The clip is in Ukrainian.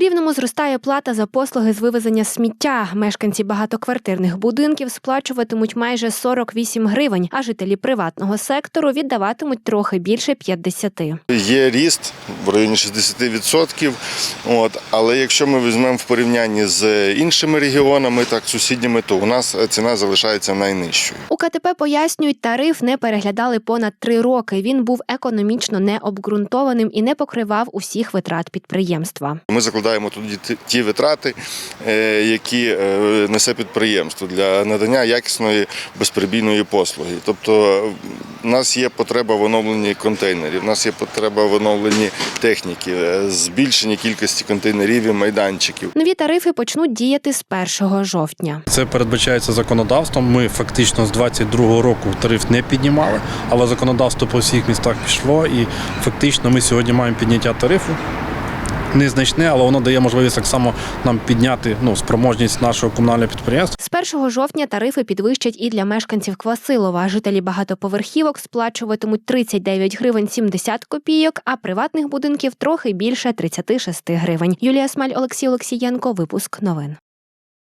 Рівному зростає плата за послуги з вивезення сміття. Мешканці багатоквартирних будинків сплачуватимуть майже 48 гривень, а жителі приватного сектору віддаватимуть трохи більше 50. Є ріст в районі 60%. От, але якщо ми візьмемо в порівнянні з іншими регіонами, так сусідніми, то у нас ціна залишається найнижчою. У КТП пояснюють, тариф не переглядали понад три роки. Він був економічно необґрунтованим і не покривав усіх витрат підприємства. Ми закладаємо тоді ті- ті витрати, е, які е, несе підприємство для надання якісної безперебійної послуги. Тобто в нас є потреба в оновленні контейнерів, в нас є потреба в оновленні техніки, е, збільшенні кількості контейнерів і майданчиків. Нові тарифи почнуть діяти з 1 жовтня. Це передбачається законодавством. Ми фактично з 22-го року тариф не піднімали, але законодавство по всіх містах пішло, і фактично ми сьогодні маємо підняття тарифу. Незначне, але воно дає можливість так само нам підняти ну, спроможність нашого комунального підприємства. З 1 жовтня тарифи підвищать і для мешканців Квасилова. Жителі багатоповерхівок сплачуватимуть 39 гривень 70 копійок, а приватних будинків трохи більше 36 гривень. Юлія Смаль, Олексій Олексієнко. Випуск новин.